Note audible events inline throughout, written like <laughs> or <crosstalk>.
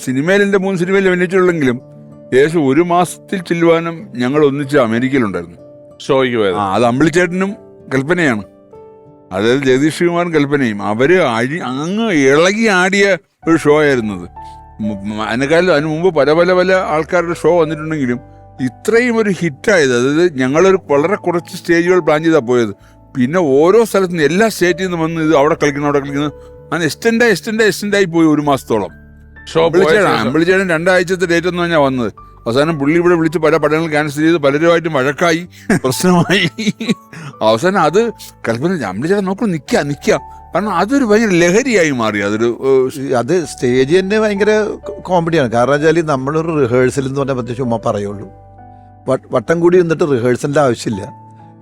സിനിമയിൽ എന്റെ മൂന്ന് സിനിമയിൽ അഭിനയിച്ചിട്ടുള്ളെങ്കിലും ഏകദേശം ഒരു മാസത്തിൽ ചെല്ലുവാനും ഞങ്ങൾ ഒന്നിച്ച് അമേരിക്കയിലുണ്ടായിരുന്നു. ഷോയ്ക്ക് പോയത്. ആ അത് അമ്പിളിച്ചേട്ടനും കൽപ്പനയാണ്. അതായത് ജഗദീഷ് ശ്രീകുമാറും കൽപ്പനയും. അവർ അഴി അങ്ങ് ഇളകി ആടിയ ഒരു ഷോ ആയിരുന്നു അത് അതിനേക്കാളും അതിന് മുമ്പ് പല പല പല ആൾക്കാരുടെ ഷോ വന്നിട്ടുണ്ടെങ്കിലും ഇത്രയും ഒരു ഹിറ്റായത് അതായത് ഞങ്ങളൊരു വളരെ കുറച്ച് സ്റ്റേജുകൾ പ്ലാൻ ചെയ്താൽ പോയത്. പിന്നെ ഓരോ സ്ഥലത്തു നിന്ന് എല്ലാ സ്റ്റേറ്റിൽ നിന്ന് വന്ന് ഇത് അവിടെ കളിക്കുന്നു അവിടെ കളിക്കുന്നു. അങ്ങനെ എക്സ്റ്റൻഡായി എക്സ്റ്റൻഡായി എക്സ്റ്റൻഡായി പോയി ഒരു മാസത്തോളം. അമ്പിളിച്ചേട്ടൻ രണ്ടാഴ്ചത്തെ ഡേറ്റ് എന്ന് പറഞ്ഞാൽ വന്നത്. അവസാനം പുള്ളി ഇവിടെ വിളിച്ച് പല പടങ്ങൾ ക്യാൻസൽ ചെയ്ത് പലരുമായിട്ടും വഴക്കായി. പ്രശ്നമായി. അവസാനം അത് കൽപ്പന അമ്പിളിച്ചേടം നോക്കൂ നിക്ക നിക്ക. കാരണം അതൊരു ഭയങ്കര ലഹരിയായി മാറി. അതൊരു അത് സ്റ്റേജ് തന്നെ ഭയങ്കര കോമഡിയാണ് കാരണം വെച്ചാൽ നമ്മളൊരു റിഹേഴ്സൽ എന്ന് പറഞ്ഞാൽ പറ്റി ചുമ്മാ പറയുള്ളൂ. വട്ടം കൂടി നിന്നിട്ട് റിഹേഴ്സലിന്റെ ആവശ്യമില്ല.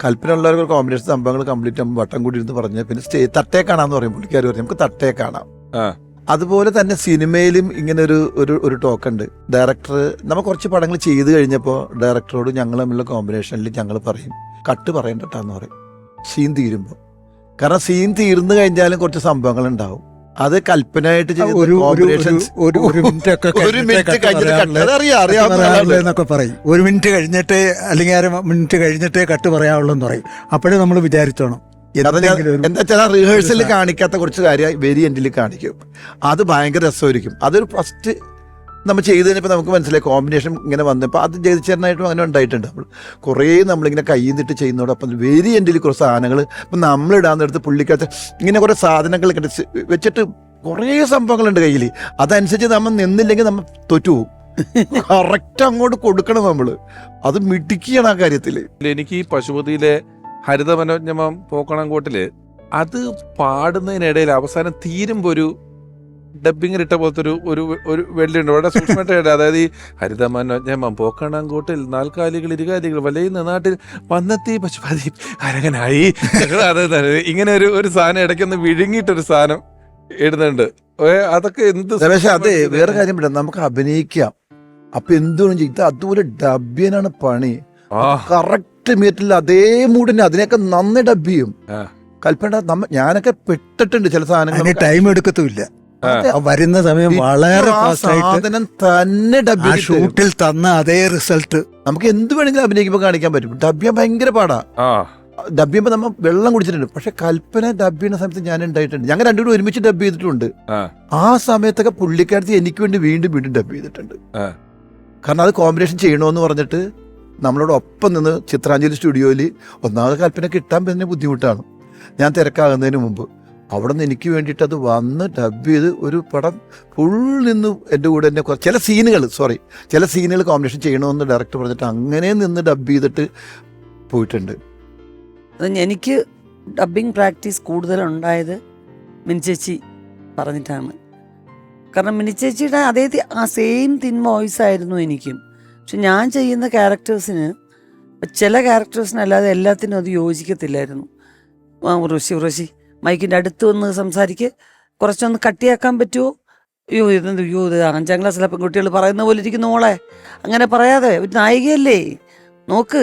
കൽപ്പന ഉള്ളവർക്ക് കോമ്പിനേഷൻ സംഭവങ്ങൾ കംപ്ലീറ്റ് ആകുമ്പോൾ വട്ടം കൂടി ഇരുന്ന് പറഞ്ഞാൽ പിന്നെ സ്റ്റേ തട്ടേ കാണാന്ന് പറയും. പുള്ളിക്കാർ പറയും നമുക്ക് തട്ടേ കാണാം. ആ. അതുപോലെ തന്നെ സിനിമയിലും ഇങ്ങനെ ഒരു ഒരു ഒരു ടോക്ക് ഉണ്ട് ഡയറക്ടർ നമ്മൾ കുറച്ച് പടങ്ങൾ ചെയ്ത് കഴിഞ്ഞപ്പോൾ ഡയറക്ടറോട് ഞങ്ങൾ തമ്മിലുള്ള കോമ്പിനേഷനിൽ ഞങ്ങൾ പറയും കട്ട് പറയണ്ടട്ടാന്ന് പറയും. സീൻ തീരുമ്പോൾ കാരണം സീൻ തീർന്നു കഴിഞ്ഞാലും കുറച്ച് സംഭവങ്ങൾ ഉണ്ടാവും അത് കൽപ്പനയായിട്ട്. എന്നൊക്കെ പറയും. ഒരു മിനിറ്റ് കഴിഞ്ഞിട്ടേ അല്ലെങ്കിൽ അര മിനിറ്റ് കഴിഞ്ഞിട്ടേ കട്ട് പറയാവുള്ളൂ എന്ന് പറയും. അപ്പോഴേ നമ്മൾ വിചാരിച്ചോണം. എന്താ വെച്ചാൽ റിഹേഴ്സലിൽ കാണിക്കാത്ത കുറച്ച് കാര്യം വെരി എൻഡിൽ കാണിക്കും. അത് ഭയങ്കര രസമായിരിക്കും. അതൊരു ഫസ്റ്റ് നമ്മൾ ചെയ്ത് കഴിഞ്ഞപ്പോൾ നമുക്ക് മനസ്സിലായി കോമ്പിനേഷൻ ഇങ്ങനെ വന്നപ്പോൾ അത് ജയിച്ചേരനായിട്ടും അങ്ങനെ ഉണ്ടായിട്ടുണ്ട്. നമ്മൾ കുറേ നമ്മളിങ്ങനെ കയ്യിൽ നിന്നിട്ട് ചെയ്യുന്നതോടൊപ്പം വെരി എൻഡിൽ കുറച്ച് സാധനങ്ങൾ ഇപ്പം നമ്മളിടാന്നെടുത്ത് പുള്ളിക്കകത്ത് ഇങ്ങനെ കുറേ സാധനങ്ങൾ ഇങ്ങനെ വെച്ചിട്ട് കുറേ സംഭവങ്ങളുണ്ട് കയ്യിൽ. അതനുസരിച്ച് നമ്മൾ നിന്നില്ലെങ്കിൽ നമ്മൾ തോറ്റു പോകും കറക്റ്റ് <laughs> അങ്ങോട്ട് കൊടുക്കണം നമ്മൾ അത് മിടുക്കിയാണ് ആ കാര്യത്തിൽ എനിക്ക് ഈ പശുപതിയിലെ ഹരിത മനോജ്ഞമം പോക്കണംകോട്ടിൽ അത് പാടുന്നതിനിടയിൽ അവസാനം തീരുമ്പോ ഒരു ഡബിങ്ങിൽ ഇട്ട പോലത്തെ ഒരു ഒരു ഒരു വെള്ളിയുണ്ട്. വളരെ സൂക്ഷ്മമായിട്ട് അതായത് ഈ ഹരിത മനോജ്ഞമം പോക്കണംകോട്ടിൽ നാൽക്കാലികൾ ഇരുകാലികൾ വലയുന്ന നാട്ടിൽ വന്നെത്തി പശുപതി അരകനായി അതെ ഇങ്ങനെ ഒരു ഒരു സാധനം ഇടയ്ക്കൊന്ന് വിഴുങ്ങിയിട്ടൊരു സാധനം ഇടുന്നുണ്ട്. അതൊക്കെ എന്ത് പക്ഷെ അതെ വേറെ കാര്യം പറയാം. നമുക്ക് അഭിനയിക്കാം. അപ്പൊ എന്തുകൊണ്ട് ചെയ്ത് ഇത് അതുപോലെ ഡബ്യനാണ് പണി. ആ. കറക്റ്റ് മീറ്റിൽ അതേ മൂഡിന് അതിനെയൊക്കെ നന്ദി ഡബ് ചെയ്യും. കൽപ്പന നമ്മ ഞാനൊക്കെ പെട്ടിട്ടുണ്ട് ചില സാധനങ്ങൾ ടൈം എടുക്കത്തുമില്ല. വരുന്ന സമയം വളരെ ഫാസ്റ്റ് ആയിട്ട് സാധനം തന്നെ ഡബ് ഷൂട്ടിൽ തന്ന അതേ റിസൾട്ട് നമുക്ക് എന്ത് വേണമെങ്കിലും അഭിനയിക്കുമ്പോൾ കാണിക്കാൻ പറ്റും. ഡബ് ചെയ്യാൻ ഭയങ്കര പാടാ. ആ. ഡബ് ചെയ്യുമ്പോൾ നമ്മൾ വെള്ളം കുടിച്ചിട്ടുണ്ട്. പക്ഷെ കൽപ്പന ഡബ് ചെയ്യുന്ന സമയത്ത് ഞാൻ ഉണ്ടായിട്ടുണ്ട്. ഞങ്ങൾ രണ്ടുപേരും ഒരുമിച്ച് ഡബ് ചെയ്തിട്ടുണ്ട്. ആ. ആ സമയത്തൊക്കെ പുള്ളിക്കാരത്തി എനിക്ക് വേണ്ടി വീണ്ടും വീണ്ടും ഡബ് ചെയ്തിട്ടുണ്ട്. കാരണം അത് കോമ്പിനേഷൻ ചെയ്യണമെന്ന് പറഞ്ഞിട്ട് നമ്മളോട് ഒപ്പം നിന്ന് ചിത്രാഞ്ജലി സ്റ്റുഡിയോയിൽ ഒന്നാമത് കൽപ്പന കിട്ടാൻ തന്നെ ബുദ്ധിമുട്ടാണ്. ഞാൻ തിരക്കാകുന്നതിന് മുമ്പ് അവിടെ നിന്ന് എനിക്ക് വേണ്ടിയിട്ട് അത് വന്ന് ഡബ് ചെയ്ത് ഒരു പടം ഫുൾ നിന്ന് എന്റെ കൂടെ കുറച്ച് ചില സീനുകൾ സോറി ചില സീനുകൾ കോമ്പിനേഷൻ ചെയ്യണമെന്ന് ഡയറക്ടർ പറഞ്ഞിട്ട് അങ്ങനെ നിന്ന് ഡബ് ചെയ്തിട്ട് പോയിട്ടുണ്ട്. എനിക്ക് ഡബ്ബിംഗ് പ്രാക്ടീസ് കൂടുതലുണ്ടായത് മിനിച്ചേച്ചി പറഞ്ഞിട്ടാണ്. കാരണം മിനിച്ചേച്ചിയുടെ അതേ ആ സെയിം തിൻ വോയിസ് ആയിരുന്നു എനിക്കും. പക്ഷെ ഞാൻ ചെയ്യുന്ന ക്യാരക്ടേഴ്സിന് ചില ക്യാരക്ടേഴ്സിന് അല്ലാതെ എല്ലാത്തിനും അത് യോജിക്കത്തില്ലായിരുന്നു. ആ ഉറവശി ഉറവശി മൈക്കിന്റെ അടുത്ത് വന്ന് സംസാരിക്ക്. കുറച്ചൊന്ന് കട്ടിയാക്കാൻ പറ്റുമോ അയ്യോ ഇതെന്ത് അയ്യോ ഇത് അഞ്ചാം ക്ലാസ്സിലെ പെൺകുട്ടികൾ പറയുന്ന പോലെ ഇരിക്കുന്ന മോളെ. അങ്ങനെ പറയാതെ ഒരു നായികയല്ലേ? നോക്ക്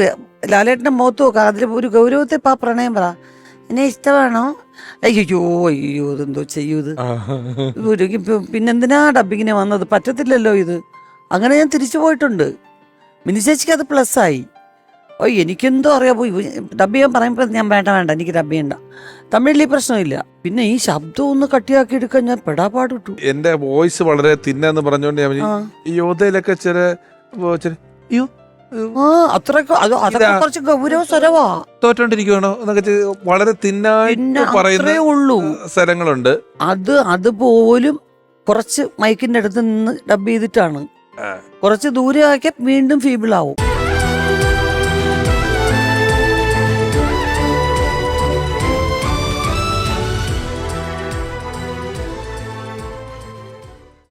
ലാലേട്ടന്റെ മുഖത്ത് നോക്കുക അതിൽ ഒരു ഗൗരവത്തെ പാ പ്രണയം പറ. എന്നെ ഇഷ്ടമാണോ? അയ്യോ അയ്യോ ഇതെന്തോ ചെയ്യൂ ഇത്. പിന്നെന്തിനാ ഡബിങ്ങിന് വന്നത്? പറ്റത്തില്ലല്ലോ ഇത്. അങ്ങനെ ഞാൻ തിരിച്ചു പോയിട്ടുണ്ട്. മിനി ചേച്ചിക്ക് അത് പ്ലസ് ആയി ഓ എനിക്കെന്തോ അറിയാം. പോയി ഡബ് ചെയ്യാൻ പറയുമ്പോൾ ഞാൻ വേണ്ട വേണ്ട എനിക്ക് ഡബ് ചെയ്യണ്ട. തമിഴിൽ ഈ പ്രശ്നമില്ല. പിന്നെ ഈ ശബ്ദം ഒന്ന് കട്ടിയാക്കി എടുക്കാൻ ഞാൻ പെടാപ്പാട് വിട്ടു എന്റെ വോയിസ് വളരെ തിന്നെന്ന് പറഞ്ഞുകൊണ്ട് ഞാൻ ഈ യോധയിലൊക്കെ ചില അയ്യോ ആ അത്രയൊക്കെ അത് അതൊക്കെ കുറച്ച് ഗൗരവ സ്വരവാ. തോറ്റോണ്ടിരിക്കുവാണോ എന്നൊക്കെ ചെയ്ത് വളരെ തിന്നായിട്ട് പറയുന്ന ഉള്ളൂ. സ്ഥലങ്ങളുണ്ട്. അത് അതുപോലും കുറച്ച് മൈക്കിന്റെ അടുത്ത് നിന്ന് ഡബ് ചെയ്തിട്ടാണ്. കുറച്ച് ദൂരെ ആക്കിയാൽ വീണ്ടും ഫീബിൾ ആവും.